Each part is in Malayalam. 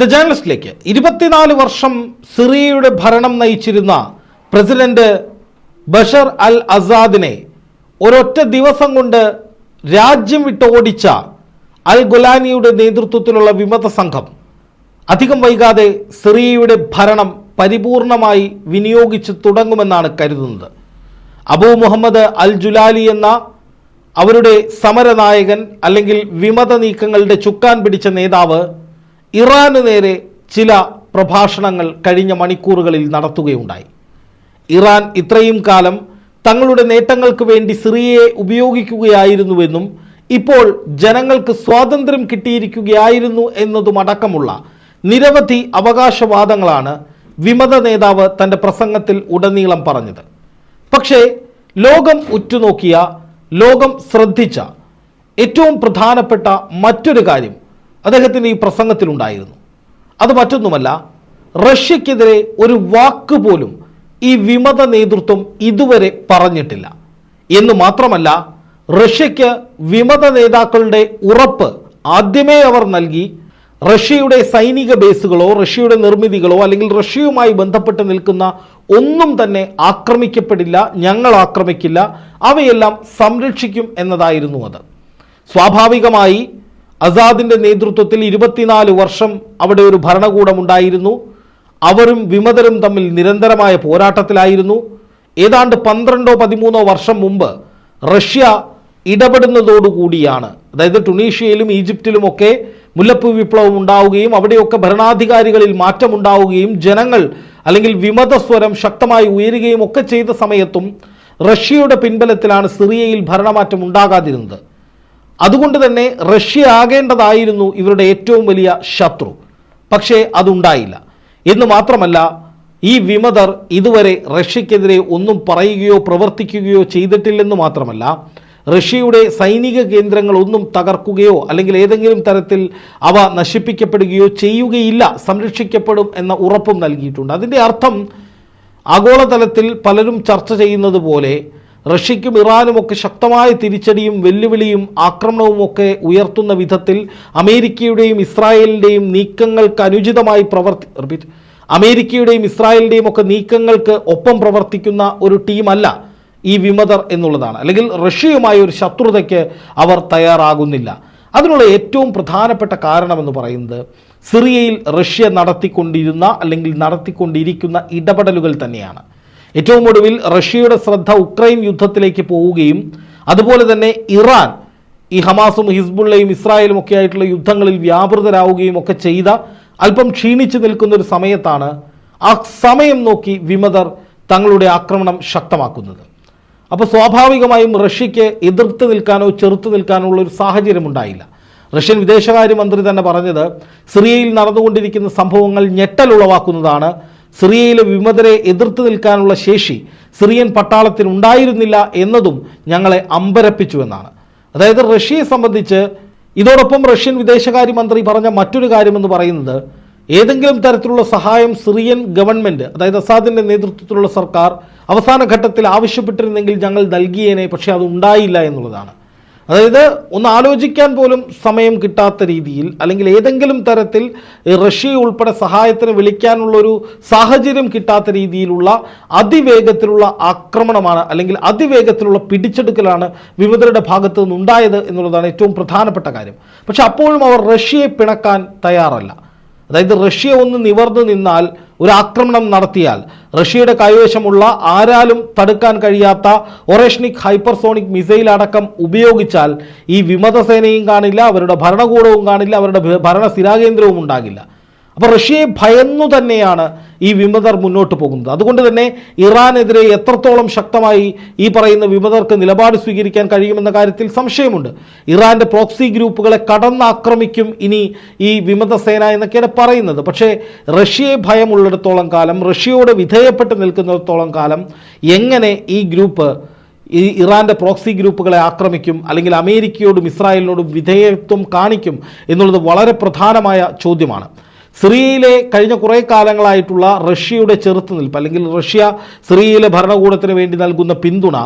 ദ ജേർണലിസ്റ്റിലേക്ക് ഇരുപത്തിനാല് വർഷം സിറിയയുടെ ഭരണം നയിച്ചിരുന്ന പ്രസിഡന്റ് ബഷർ അൽ അസാദിനെ ഒരൊറ്റ ദിവസം കൊണ്ട് രാജ്യം വിട്ട് ഓടിച്ച അൽ ഗുലാനിയുടെ നേതൃത്വത്തിലുള്ള വിമത സംഘം അധികം വൈകാതെ സിറിയയുടെ ഭരണം പരിപൂർണമായി വിനിയോഗിച്ച് തുടങ്ങുമെന്നാണ് കരുതുന്നത്. അബൂ മുഹമ്മദ് അൽ ജുലാലി എന്ന അവരുടെ സമരനായകൻ അല്ലെങ്കിൽ വിമത നീക്കങ്ങളുടെ ചുക്കാൻ പിടിച്ച നേതാവ് ഇറാന് നേരെ ചില പ്രഭാഷണങ്ങൾ കഴിഞ്ഞ മണിക്കൂറുകളിൽ നടത്തുകയുണ്ടായി. ഇറാൻ ഇത്രയും കാലം തങ്ങളുടെ നേട്ടങ്ങൾക്ക് വേണ്ടി സിറിയയെ ഉപയോഗിക്കുകയായിരുന്നുവെന്നും ഇപ്പോൾ ജനങ്ങൾക്ക് സ്വാതന്ത്ര്യം കിട്ടിയിരിക്കുകയായിരുന്നു എന്നതുമടക്കമുള്ള നിരവധി അവകാശവാദങ്ങളാണ് വിമത നേതാവ് തന്റെ പ്രസംഗത്തിൽ ഉടനീളം പറഞ്ഞത്. പക്ഷേ ലോകം ഉറ്റുനോക്കിയ ലോകം ശ്രദ്ധിച്ച ഏറ്റവും പ്രധാനപ്പെട്ട മറ്റൊരു കാര്യം അദ്ദേഹത്തിന്റെ ഈ പ്രസംഗത്തിലുണ്ടായിരുന്നു. അത് മറ്റൊന്നുമല്ല റഷ്യക്കെതിരെ ഒരു വാക്ക് പോലും ഈ വിമത നേതൃത്വം ഇതുവരെ പറഞ്ഞിട്ടില്ല. എന്ന് മാത്രമല്ല റഷ്യയ്ക്ക് വിമത നേതാക്കളുടെ ഉറപ്പ് ആദ്യമേ അവർ നൽകി റഷ്യയുടെ സൈനിക ബേസുകളോ റഷ്യയുടെ നിർമ്മിതികളോ അല്ലെങ്കിൽ റഷ്യയുമായി ബന്ധപ്പെട്ട് നിൽക്കുന്ന ഒന്നും തന്നെ ആക്രമിക്കപ്പെടില്ല ഞങ്ങൾ ആക്രമിക്കില്ല അവയെല്ലാം സംരക്ഷിക്കും എന്നതായിരുന്നു അത്. സ്വാഭാവികമായി അസാദിന്റെ നേതൃത്വത്തിൽ ഇരുപത്തിനാല് വർഷം അവിടെ ഒരു ഭരണകൂടം ഉണ്ടായിരുന്നു. അവരും വിമതരും തമ്മിൽ നിരന്തരമായ പോരാട്ടത്തിലായിരുന്നു. ഏതാണ്ട് പന്ത്രണ്ടോ പതിമൂന്നോ വർഷം മുമ്പ് റഷ്യ ഇടപെടുന്നതോടുകൂടിയാണ്. അതായത് ടുണീഷ്യയിലും ഈജിപ്തിലുമൊക്കെ മുല്ലപ്പൂ വിപ്ലവം ഉണ്ടാവുകയും അവിടെയൊക്കെ ഭരണാധികാരികളിൽ മാറ്റമുണ്ടാവുകയും ജനങ്ങൾ അല്ലെങ്കിൽ വിമത സ്വരം ശക്തമായി ഉയരുകയും ഒക്കെ ചെയ്ത സമയത്തും റഷ്യയുടെ പിൻബലത്തിലാണ് സിറിയയിൽ ഭരണമാറ്റം ഉണ്ടാകാതിരുന്നത് അതുകൊണ്ട് തന്നെ റഷ്യ ആകേണ്ടതായിരുന്നു ഇവരുടെ ഏറ്റവും വലിയ ശത്രു. പക്ഷേ അതുണ്ടായില്ല. എന്ന് മാത്രമല്ല ഈ വിമതർ ഇതുവരെ റഷ്യക്കെതിരെ ഒന്നും പറയുകയോ പ്രവർത്തിക്കുകയോ ചെയ്തിട്ടില്ലെന്ന് മാത്രമല്ല റഷ്യയുടെ സൈനിക കേന്ദ്രങ്ങൾ ഒന്നും തകർക്കുകയോ അല്ലെങ്കിൽ ഏതെങ്കിലും തരത്തിൽ അവ നശിപ്പിക്കപ്പെടുകയോ ചെയ്യുകയില്ല സംരക്ഷിക്കപ്പെടും എന്ന ഉറപ്പും നൽകിയിട്ടുണ്ട്. അതിന്റെ അർത്ഥം ആഗോളതലത്തിൽ പലരും ചർച്ച ചെയ്യുന്നത് പോലെ റഷ്യയ്ക്കും ഇറാനും ഒക്കെ ശക്തമായ തിരിച്ചടിയും വെല്ലുവിളിയും ആക്രമണവും ഒക്കെ ഉയർത്തുന്ന വിധത്തിൽ അമേരിക്കയുടെയും ഇസ്രായേലിന്റെയും നീക്കങ്ങൾക്ക് അനുചിതമായി പ്രവർത്തി റിപ്പീറ്റ്. അമേരിക്കയുടെയും ഇസ്രായേലിന്റെയും ഒക്കെ നീക്കങ്ങൾക്ക് ഒപ്പം പ്രവർത്തിക്കുന്ന ഒരു ടീമല്ല ഈ വിമതർ എന്നുള്ളതാണ്. അല്ലെങ്കിൽ റഷ്യയുമായി ഒരു ശത്രുതയ്ക്ക് അവർ തയ്യാറാകുന്നില്ല. അതിനുള്ള ഏറ്റവും പ്രധാനപ്പെട്ട കാരണമെന്ന് പറയുന്നത് സിറിയയിൽ റഷ്യ നടത്തിക്കൊണ്ടിരുന്ന അല്ലെങ്കിൽ നടത്തിക്കൊണ്ടിരിക്കുന്ന ഇടപെടലുകൾ തന്നെയാണ്. ഏറ്റവും ഒടുവിൽ റഷ്യയുടെ ശ്രദ്ധ ഉക്രൈൻ യുദ്ധത്തിലേക്ക് പോവുകയും അതുപോലെ തന്നെ ഇറാൻ ഈ ഹമാസും ഹിസ്ബുള്ളയും ഇസ്രായേലും ഒക്കെ ആയിട്ടുള്ള യുദ്ധങ്ങളിൽ വ്യാപൃതരാവുകയും ഒക്കെ ചെയ്ത അല്പം ക്ഷീണിച്ചു നിൽക്കുന്ന ഒരു സമയത്താണ് ആ സമയം നോക്കി വിമതർ തങ്ങളുടെ ആക്രമണം ശക്തമാക്കുന്നത്. അപ്പോൾ സ്വാഭാവികമായും റഷ്യയ്ക്ക് എതിർത്ത് നിൽക്കാനോ ചെറുത്ത് നിൽക്കാനോ ഉള്ള ഒരു സാഹചര്യം ഉണ്ടായില്ല. റഷ്യൻ വിദേശകാര്യമന്ത്രി തന്നെ പറഞ്ഞത് സിറിയയിൽ നടന്നുകൊണ്ടിരിക്കുന്ന സംഭവങ്ങൾ ഞെട്ടലുളവാക്കുന്നതാണ് സിറിയയിലെ വിമതരെ എതിർത്ത് നിൽക്കാനുള്ള ശേഷി സിറിയൻ പട്ടാളത്തിന് ഉണ്ടായിരുന്നില്ല എന്നതും ഞങ്ങളെ അമ്പരപ്പിച്ചുവെന്നാണ് അതായത് റഷ്യയെ സംബന്ധിച്ച് ഇതോടൊപ്പം റഷ്യൻ വിദേശകാര്യമന്ത്രി പറഞ്ഞ മറ്റൊരു കാര്യമെന്ന് പറയുന്നത് ഏതെങ്കിലും തരത്തിലുള്ള സഹായം സിറിയൻ ഗവൺമെന്റ് അതായത് അസാദിന്റെ നേതൃത്വത്തിലുള്ള സർക്കാർ അവസാന ഘട്ടത്തിൽ ആവശ്യപ്പെട്ടിരുന്നെങ്കിൽ ഞങ്ങൾ നൽകിയേനെ പക്ഷേ അത് ഉണ്ടായില്ല എന്നുള്ളതാണ്. അതായത് ഒന്ന് ആലോചിക്കാൻ പോലും സമയം കിട്ടാത്ത രീതിയിൽ അല്ലെങ്കിൽ ഏതെങ്കിലും തരത്തിൽ റഷ്യ ഉൾപ്പെടെ സഹായത്തിന് വിളിക്കാനുള്ളൊരു സാഹചര്യം കിട്ടാത്ത രീതിയിലുള്ള അതിവേഗത്തിലുള്ള ആക്രമണമാണ് അല്ലെങ്കിൽ അതിവേഗത്തിലുള്ള പിടിച്ചെടുക്കലാണ് വിമതരുടെ ഭാഗത്തു നിന്നുണ്ടായത് എന്നുള്ളതാണ് ഏറ്റവും പ്രധാനപ്പെട്ട കാര്യം. പക്ഷെ അപ്പോഴും അവർ റഷ്യയെ പിണക്കാൻ തയ്യാറല്ല. അതായത് റഷ്യ ഒന്ന് നിവർന്നു നിന്നാൽ ഒരു ആക്രമണം നടത്തിയാൽ റഷ്യയുടെ കൈവശമുള്ള ആരാലും തടുക്കാൻ കഴിയാത്ത ഒറേഷ്നിക് ഹൈപ്പർസോണിക് മിസൈൽ അടക്കം ഉപയോഗിച്ചാൽ ഈ വിമതസേനയും കാണില്ല അവരുടെ ഭരണകൂടവും കാണില്ല അവരുടെ ഭരണ സ്ഥിരാകേന്ദ്രവും ഉണ്ടാകില്ല. അപ്പോൾ റഷ്യയെ ഭയന്നു തന്നെയാണ് ഈ വിമതർ മുന്നോട്ട് പോകുന്നത്. അതുകൊണ്ട് തന്നെ ഇറാനെതിരെ എത്രത്തോളം ശക്തമായി ഈ പറയുന്ന വിമതർക്ക് നിലപാട് സ്വീകരിക്കാൻ കഴിയുമെന്ന കാര്യത്തിൽ സംശയമുണ്ട്. ഇറാന്റെ പ്രോക്സി ഗ്രൂപ്പുകളെ കടന്നാക്രമിക്കും ഇനി ഈ വിമത സേന എന്നൊക്കെയാണ് പറയുന്നത്. പക്ഷേ റഷ്യയെ ഭയമുള്ളിടത്തോളം കാലം റഷ്യയോട് വിധേയപ്പെട്ട് നിൽക്കുന്നിടത്തോളം കാലം എങ്ങനെ ഈ ഗ്രൂപ്പ് ഈ ഇറാന്റെ പ്രോക്സി ഗ്രൂപ്പുകളെ ആക്രമിക്കും അല്ലെങ്കിൽ അമേരിക്കയോടും ഇസ്രായേലിനോടും വിധേയത്വം കാണിക്കും എന്നുള്ളത് വളരെ പ്രധാനമായ ചോദ്യമാണ്. സിറിയയിലെ കഴിഞ്ഞ കുറേ കാലങ്ങളായിട്ടുള്ള റഷ്യയുടെ ചെറുത്തുനിൽപ്പ് അല്ലെങ്കിൽ റഷ്യ സിറിയയിലെ ഭരണകൂടത്തിന് വേണ്ടി നൽകുന്ന പിന്തുണ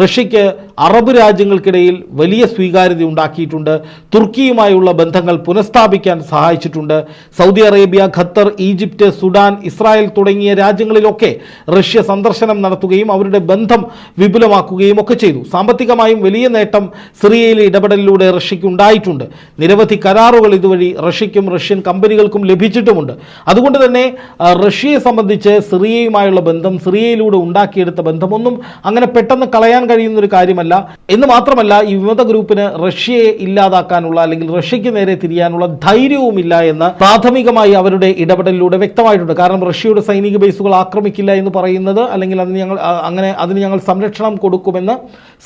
റഷ്യയ്ക്ക് അറബ് രാജ്യങ്ങൾക്കിടയിൽ വലിയ സ്വീകാര്യത ഉണ്ടാക്കിയിട്ടുണ്ട് തുർക്കിയുമായുള്ള ബന്ധങ്ങൾ പുനഃസ്ഥാപിക്കാൻ സഹായിച്ചിട്ടുണ്ട്. Saudi Arabia Qatar Egypt Sudan Israel തുടങ്ങിയ രാജ്യങ്ങളിലൊക്കെ റഷ്യ സന്ദർശനം നടത്തുകയും അവരുടെ ബന്ധം വിപുലമാക്കുകയും ഒക്കെ ചെയ്തു. സാമ്പത്തികമായും വലിയ നേട്ടം സിറിയയിലെ ഇടപെടലിലൂടെ റഷ്യയ്ക്ക് ഉണ്ടായിട്ടുണ്ട്. നിരവധി കരാറുകൾ ഇതുവഴി റഷ്യയ്ക്കും റഷ്യൻ കമ്പനികൾക്കും ലഭിച്ചിട്ടുമുണ്ട്. അതുകൊണ്ട് തന്നെ റഷ്യയെ സംബന്ധിച്ച് സിറിയയുമായുള്ള ബന്ധം സിറിയയിലൂടെ ഉണ്ടാക്കിയെടുത്ത ബന്ധമൊന്നും അങ്ങനെ പെട്ടെന്ന് കളയാൻ കഴിയുന്ന ഒരു കാര്യമല്ല. എന്ന് മാത്രമല്ല ഈ വിമത ഗ്രൂപ്പിന് റഷ്യയെ ഇല്ലാതാക്കാനുള്ള അല്ലെങ്കിൽ റഷ്യയ്ക്ക് നേരെ തിരിയാനുള്ള ധൈര്യവുമില്ല എന്ന് പ്രാഥമികമായി അവരുടെ ഇടപെടലിലൂടെ വ്യക്തമായിട്ടുണ്ട്. കാരണം റഷ്യയുടെ സൈനിക ബേസുകൾ ആക്രമിക്കില്ല എന്ന് പറയുന്നത് അല്ലെങ്കിൽ അതിന് ഞങ്ങൾ അങ്ങനെ അതിന് ഞങ്ങൾ സംരക്ഷണം കൊടുക്കുമെന്ന്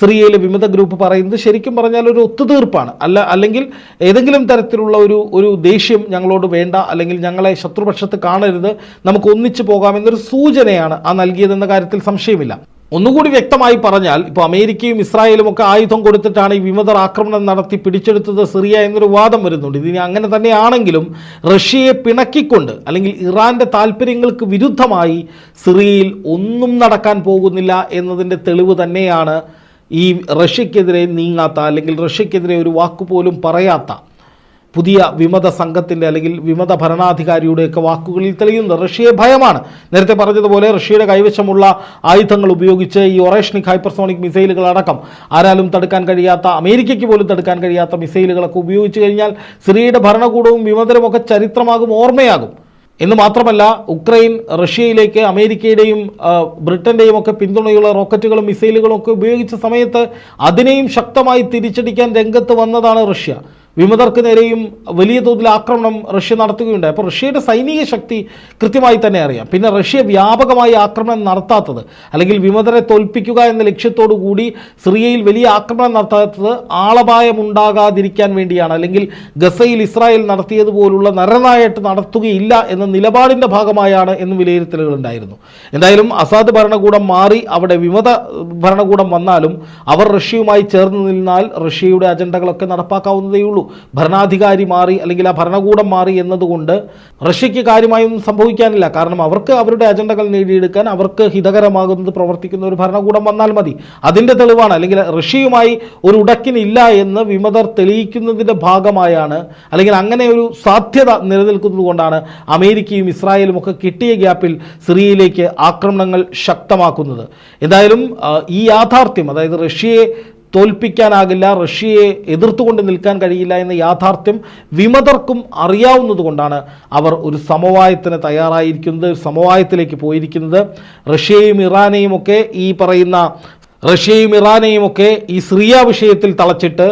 സിറിയയിലെ വിമത ഗ്രൂപ്പ് പറയുന്നത് ശരിക്കും പറഞ്ഞാൽ ഒരു ഒത്തുതീർപ്പാണ്. അല്ല അല്ലെങ്കിൽ ഏതെങ്കിലും തരത്തിലുള്ള ഒരു ഒരു ദേഷ്യം ഞങ്ങളോട് വേണ്ട അല്ലെങ്കിൽ ഞങ്ങളെ ശത്രുപക്ഷത്ത് കാണരുത് നമുക്ക് ഒന്നിച്ചു പോകാമെന്നൊരു സൂചനയാണ് ആ നൽകിയതെന്ന കാര്യത്തിൽ സംശയമില്ല. ഒന്നുകൂടി വ്യക്തമായി പറഞ്ഞാൽ ഇപ്പോൾ അമേരിക്കയും ഇസ്രായേലും ഒക്കെ ആയുധം കൊടുത്തിട്ടാണ് ഈ വിമതർ ആക്രമണം നടത്തി പിടിച്ചെടുത്തത് സിറിയ എന്നൊരു വാദം വരുന്നുണ്ട്. ഇതിന് അങ്ങനെ തന്നെയാണെങ്കിലും റഷ്യയെ പിണക്കിക്കൊണ്ട് അല്ലെങ്കിൽ ഇറാന്റെ താല്പര്യങ്ങൾക്ക് വിരുദ്ധമായി സിറിയയിൽ ഒന്നും നടക്കാൻ പോകുന്നില്ല എന്നതിന്റെ തെളിവ് തന്നെയാണ് ഈ റഷ്യക്കെതിരെ നീങ്ങാത്ത അല്ലെങ്കിൽ റഷ്യക്കെതിരെ ഒരു വാക്കുപോലും പറയാത്ത പുതിയ വിമത സംഘത്തിന്റെ അല്ലെങ്കിൽ വിമത ഭരണാധികാരിയുടെയൊക്കെ വാക്കുകളിൽ തെളിയുന്നത് റഷ്യയെ ഭയമാണ്. നേരത്തെ പറഞ്ഞതുപോലെ റഷ്യയുടെ കൈവശമുള്ള ആയുധങ്ങൾ ഉപയോഗിച്ച് ഈ ഒറേഷ്നിക് ഹൈപ്പർസോണിക് മിസൈലുകൾ അടക്കം ആരാലും തടുക്കാൻ കഴിയാത്ത അമേരിക്കയ്ക്ക് പോലും തടുക്കാൻ കഴിയാത്ത മിസൈലുകളൊക്കെ ഉപയോഗിച്ച് കഴിഞ്ഞാൽ സിറിയയുടെ ഭരണകൂടവും വിമതരുമൊക്കെ ചരിത്രമാകും ഓർമ്മയാകും. എന്ന് മാത്രമല്ല ഉക്രൈൻ റഷ്യയിലേക്ക് അമേരിക്കയുടെയും ബ്രിട്ടന്റെയും ഒക്കെ പിന്തുണയുള്ള റോക്കറ്റുകളും മിസൈലുകളും ഒക്കെ ഉപയോഗിച്ച സമയത്ത് അതിനെയും ശക്തമായി തിരിച്ചടിക്കാൻ രംഗത്ത് വന്നതാണ് റഷ്യ. വിമതർക്ക് നേരെയും വലിയ തോതിൽ ആക്രമണം റഷ്യ നടത്തുകയുണ്ടായി. അപ്പോൾ റഷ്യയുടെ സൈനിക ശക്തി കൃത്യമായി തന്നെ അറിയാം. പിന്നെ റഷ്യ വ്യാപകമായി ആക്രമണം നടത്താത്തത് അല്ലെങ്കിൽ വിമതരെ തോൽപ്പിക്കുക എന്ന ലക്ഷ്യത്തോടു കൂടി സിറിയയിൽ വലിയ ആക്രമണം നടത്താത്തത് ആളപായമുണ്ടാകാതിരിക്കാൻ വേണ്ടിയാണ്. അല്ലെങ്കിൽ ഗസയിൽ ഇസ്രായേൽ നടത്തിയതുപോലുള്ള നരനായിട്ട് നടത്തുകയില്ല എന്ന നിലപാടിന്റെ ഭാഗമായാണ് എന്നും വിലയിരുത്തലുകൾ ഉണ്ടായിരുന്നു. എന്തായാലും അസാദ് ഭരണകൂടം മാറി അവിടെ വിമത ഭരണകൂടം വന്നാലും അവർ റഷ്യയുമായി ചേർന്ന് നിന്നാൽ റഷ്യയുടെ അജണ്ടകളൊക്കെ നടപ്പാക്കാവുന്നതേയുള്ളൂ. ഭരണാധികാരി മാറി അല്ലെങ്കിൽ ആ ഭരണകൂടം മാറി എന്നതുകൊണ്ട് റഷ്യയ്ക്ക് കാര്യമായൊന്നും സംഭവിക്കാനില്ല. കാരണം അവർക്ക് അവരുടെ അജണ്ടകൾ നേടിയെടുക്കാൻ അവർക്ക് ഹിതകരമാകുന്നത് പ്രവർത്തിക്കുന്ന ഒരു ഭരണകൂടം വന്നാൽ മതി. അതിന്റെ തെളിവാണ്. അല്ലെങ്കിൽ റഷ്യയുമായി ഒരു ഉടക്കിനില്ല എന്ന് വിമതർ തെളിയിക്കുന്നതിന്റെ ഭാഗമായാണ്. അല്ലെങ്കിൽ അങ്ങനെ ഒരു സാധ്യത നിലനിൽക്കുന്നത് കൊണ്ടാണ് അമേരിക്കയും ഇസ്രായേലും ഒക്കെ കിട്ടിയ ഗ്യാപ്പിൽ സിറിയയിലേക്ക് ആക്രമണങ്ങൾ ശക്തമാക്കുന്നത്. എന്തായാലും ഈ യാഥാർത്ഥ്യം അതായത് റഷ്യയെ തോൽപ്പിക്കാനാകില്ല റഷ്യയെ എതിർത്തുകൊണ്ട് നിൽക്കാൻ കഴിയില്ല എന്ന യാഥാർത്ഥ്യം വിമതർക്കും അറിയാവുന്നതുകൊണ്ടാണ് അവർ ഒരു സമവായത്തിന് തയ്യാറായിരിക്കുന്നത് സമവായത്തിലേക്ക് പോയിരിക്കുന്നത്. റഷ്യയും ഇറാനെയും ഒക്കെ ഈ പറയുന്ന റഷ്യയും ഇറാനെയും ഒക്കെ ഈ സിറിയ വിഷയത്തിൽ തളച്ചിട്ട്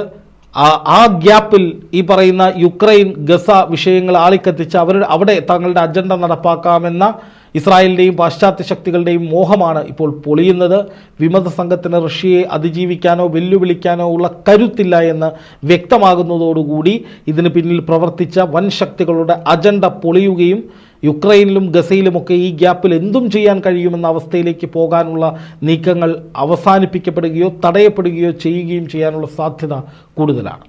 ആ ആ ഗ്യാപ്പിൽ ഈ പറയുന്ന യുക്രൈൻ ഗസ വിഷയങ്ങൾ ആളിക്കത്തിച്ച് അവരുടെ അവിടെ തങ്ങളുടെ അജണ്ട നടപ്പാക്കാമെന്ന ഇസ്രായേലിന്റെയും പാശ്ചാത്യ ശക്തികളുടെയും മോഹമാണ് ഇപ്പോൾ പൊളിയുന്നത്. വിമത സംഘത്തിന് റഷ്യയെ അതിജീവിക്കാനോ വെല്ലുവിളിക്കാനോ ഉള്ള കരുത്തില്ല എന്ന് വ്യക്തമാകുന്നതോടുകൂടി ഇതിന് പിന്നിൽ പ്രവർത്തിച്ച വൻ ശക്തികളുടെ അജണ്ട പൊളിയുകയും യുക്രൈനിലും ഗസയിലുമൊക്കെ ഈ ഗ്യാപ്പിൽ എന്തും ചെയ്യാൻ കഴിയുമെന്ന അവസ്ഥയിലേക്ക് പോകാനുള്ള നീക്കങ്ങൾ അവസാനിപ്പിക്കപ്പെടുകയോ തടയപ്പെടുകയോ ചെയ്യുകയും ചെയ്യാനുള്ള സാധ്യത കൂടുതലാണ്.